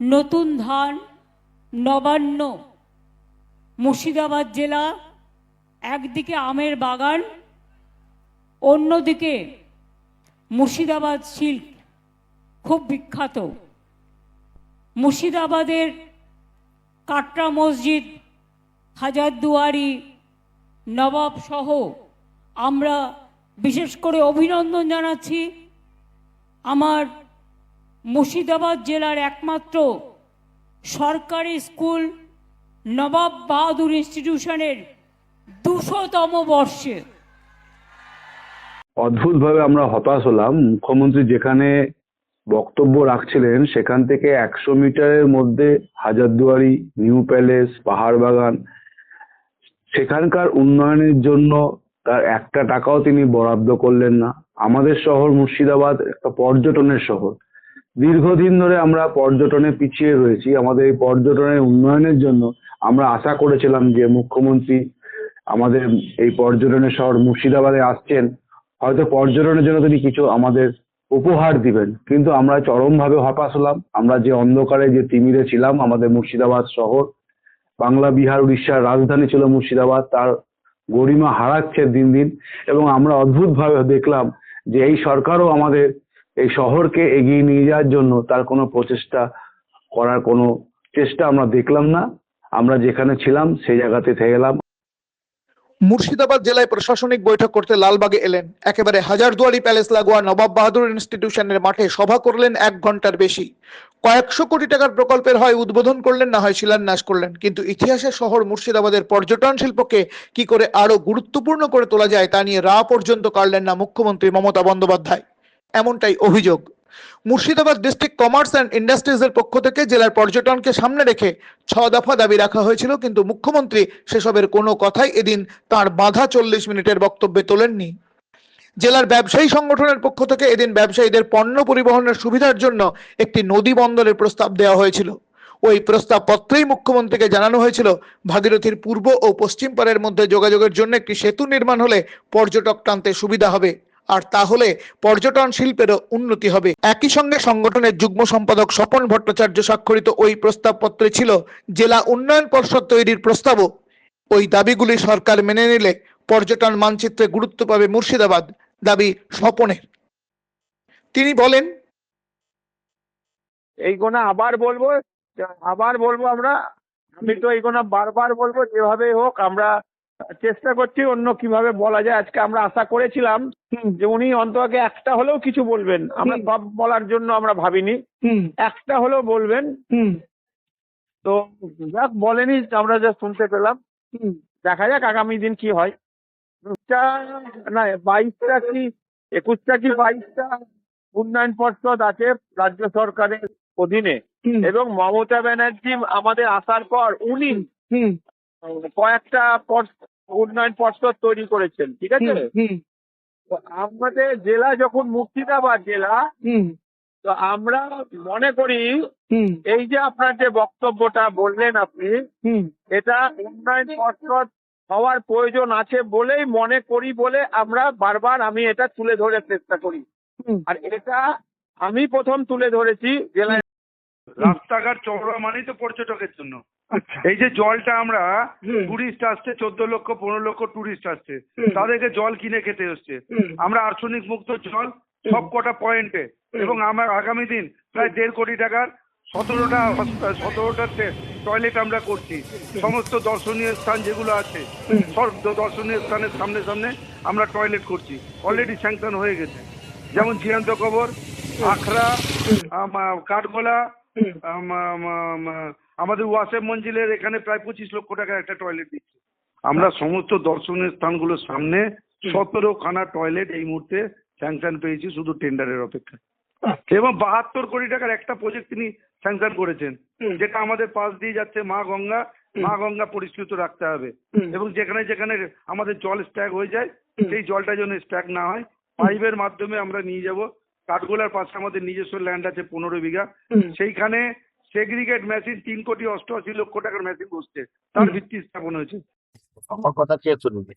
নতুন ধান নবান্ন, মুর্শিদাবাদ জেলা, একদিকে আমের বাগান, অন্যদিকে মুর্শিদাবাদ সিল্ক, খুব বিখ্যাত। মুর্শিদাবাদের কাটরা মসজিদ, হাজারদুয়ারি, নবাব সহ আমরা বিশেষ করে অভিনন্দন জানাচ্ছি। আমার মুর্শিদাবাদ জেলার একমাত্র সরকারি স্কুল নবাব বাহাদুর ইনস্টিটিউশনের দুশোতম বর্ষে। অদ্ভুতভাবে আমরা হতাশ হলাম। মুখ্যমন্ত্রী যেখানে বক্তব্য রাখছিলেন, সেখান থেকে একশো মিটারের মধ্যে হাজারদুয়ারি, নিউ প্যালেস পাহাড় বাগান সেখানকার উন্নয়নের জন্য তার একটা টাকাও তিনি বরাদ্দ করলেন না। আমাদের শহর মুর্শিদাবাদ, একটা পর্যটনের শহর। দীর্ঘদিন ধরে আমরা পর্যটনে পিছিয়ে রয়েছি। আমাদের এই পর্যটনের উন্নয়নের জন্য আমরা আশা করেছিলাম যে মুখ্যমন্ত্রী আমাদের এই পর্যটনের শহর মুর্শিদাবাদে আসছেন। হয়তো পর্যটনের জন্য তিনি কিছু আমাদের উপহার দিবেন। কিন্তু আমরা চরমভাবে হতাশ হলাম। আমরা যে অন্ধকারে যে তিমিরে ছিলাম, আমাদের মুর্শিদাবাদ শহর, বাংলা, বিহার, উড়িষ্যার রাজধানী ছিল মুর্শিদাবাদ, তার গরিমা হারাচ্ছে দিন দিন। এবং আমরা অদ্ভুতভাবে দেখলাম যে এই সরকারও আমাদের এই শহরকে এগিয়ে নিয়ে যাওয়ার জন্য তার কোনো প্রচেষ্টা করার কোনো চেষ্টা আমরা দেখলাম না। আমরা যেখানে ছিলাম, সেই জায়গাতে থেকে গেলাম মুর্শিদাবাদ জেলায় প্রশাসনিক বৈঠক করতে লালবাগে এলেন। একেবারে হাজারদুয়ারি প্যালেস লাগোয়া নবাব বাহাদুর ইনস্টিটিউশনের মাঠে সভা করলেন এক ঘণ্টার বেশি। কয়েকশো কোটি টাকার প্রকল্পের হয় উদ্বোধন করলেন, না হয় শিলান্যাস করলেন। কিন্তু ইতিহাসের শহর মুর্শিদাবাদের পর্যটন শিল্পকে কি করে আরও গুরুত্বপূর্ণ করে তোলা যায় তা নিয়ে রা পর্যন্ত কাড়লেন না মুখ্যমন্ত্রী মমতা বন্দ্যোপাধ্যায়। এমনটাই অভিযোগ। মুর্শিদাবাদ ডিস্ট্রিক্ট কমার্স অ্যান্ড ইন্ডাস্ট্রিজের পক্ষ থেকে জেলার পর্যটনকে সামনে রেখে ছ দফা দাবি রাখা হয়েছিল, কিন্তু মুখ্যমন্ত্রী সেসবের কোনো কথাই এদিন তার বাধা চল্লিশ মিনিটের বক্তব্যে তোলেননি। জেলার ব্যবসায়ী সংগঠনের পক্ষ থেকে এদিন ব্যবসায়ীদের পণ্য পরিবহনের সুবিধার জন্য একটি নদী বন্দরের প্রস্তাব দেওয়া হয়েছিল। ওই প্রস্তাব পত্রেই মুখ্যমন্ত্রীকে জানানো হয়েছিল, ভাগীরথীর পূর্ব ও পশ্চিম পারের মধ্যে যোগাযোগের জন্য একটি সেতু নির্মাণ হলে পর্যটক টানতে সুবিধা হবে। আর তাহলে পর্যটন শিল্পেরও উন্নতি হবে। একই সঙ্গে সংগঠনের যুগ্ম সম্পাদক স্বপন ভট্টাচার্য স্বাক্ষরিত ওই প্রস্তাবপত্রে ছিল, জেলা উন্নয়ন পর্ষদ তৈরির প্রস্তাবও। ওই দাবিগুলি সরকার মেনে নিলে পর্যটন মানচিত্রে গুরুত্ব পাবে মুর্শিদাবাদ দাবি স্বপনের। তিনি বলেন, এই গোনা আবার বলব আবার বলব আমরা। আমি তো এই গোনা বারবার বলব যেভাবে হোক আমরা চেষ্টা করছি অন্য কীভাবে বলা যায়। আজকে আমরা আশা করেছিলাম যে উনি অন্তত একটা হলেও কিছু বলবেন। আমরা সব বলার জন্য আমরা ভাবিনি। একটা হলেও বলবেন। হুম। তো যাক বলেনি আমরা যা শুনতে পেলাম। দেখা যাক আগামী দিন কি হয়। না বাইশটা কি একুশটা কি বাইশটা উন্নয়ন পর্ষদ আছে রাজ্য সরকারের অধীনে। এবং মমতা ব্যানার্জি আমাদের আসার পর উনি কয়েকটা উন্নয়ন পর্ষদ তৈরি করেছেন ঠিক আছে? আমাদের জেলা যখন মুর্শিদাবাদ জেলা তো আমরা মনে করি এই যে আপনার যে বক্তব্যটা বললেন আপনি হুম। এটা উন্নয়ন পর্ষদ হওয়ার প্রয়োজন আছে বলেই মনে করি বলে আমরা বারবার আমি এটা তুলে ধরে চেষ্টা করি। আর এটা আমি প্রথম তুলে ধরেছি জেলায় রাস্তাঘাট চওড়া মানেই তো পর্যটকের জন্য। আচ্ছা। এই যে জলটা আমরা। টুরিস্ট আসছে চোদ্দ লক্ষ পনেরো লক্ষ টুরিস্ট আসছে। তাদেরকে জল কিনে খেতে হচ্ছে। আমরা আর্সেনিক মুক্ত জল সব কটা পয়েন্টে এবং আমার আগামী দিন প্রায় দেড় কোটি টাকার সতেরোটা সতেরোটা টয়লেট আমরা করছি। সমস্ত দর্শনীয় স্থান যেগুলো আছে সব দর্শনীয় স্থানের সামনে সামনে আমরা টয়লেট করছি। অলরেডি স্যাংশন হয়ে গেছে। যেমন জিয়ান্ত কবর আখড়া কাঠগোলা আমাদের ওয়াসেম মঞ্জিলের এখানে প্রায় পঁচিশ লক্ষ টাকার একটা টয়লেট দিচ্ছি। আমরা সমস্ত দর্শনীয় স্থানগুলোর সামনে সতেরো খানা টয়লেট এই মুহূর্তে স্যাংশন পেয়েছি শুধু টেন্ডারের অপেক্ষা। এবং বাহাত্তর কোটি টাকার একটা প্রজেক্ট তিনি স্যাংশন করেছেন যেটা আমাদের পাশ দিয়ে যাচ্ছে মা গঙ্গা। মা গঙ্গা পরিষ্কৃত রাখতে হবে। এবং যেখানে যেখানে আমাদের জল স্ট্যাক হয়ে যায় সেই জলটা যেন স্ট্যাক না হয় পাইপের মাধ্যমে আমরা নিয়ে যাব। কাঠগোলার পাশে আমাদের নিজস্ব ল্যান্ড আছে পনেরো বিঘা। সেইখানে সেগ্রিগেট মেশিন তিন কোটি অষ্টআশি লক্ষ টাকার মেশিন বসছে। তার ভিত্তি স্থাপন হয়েছে। আমার কথা কে শুনবে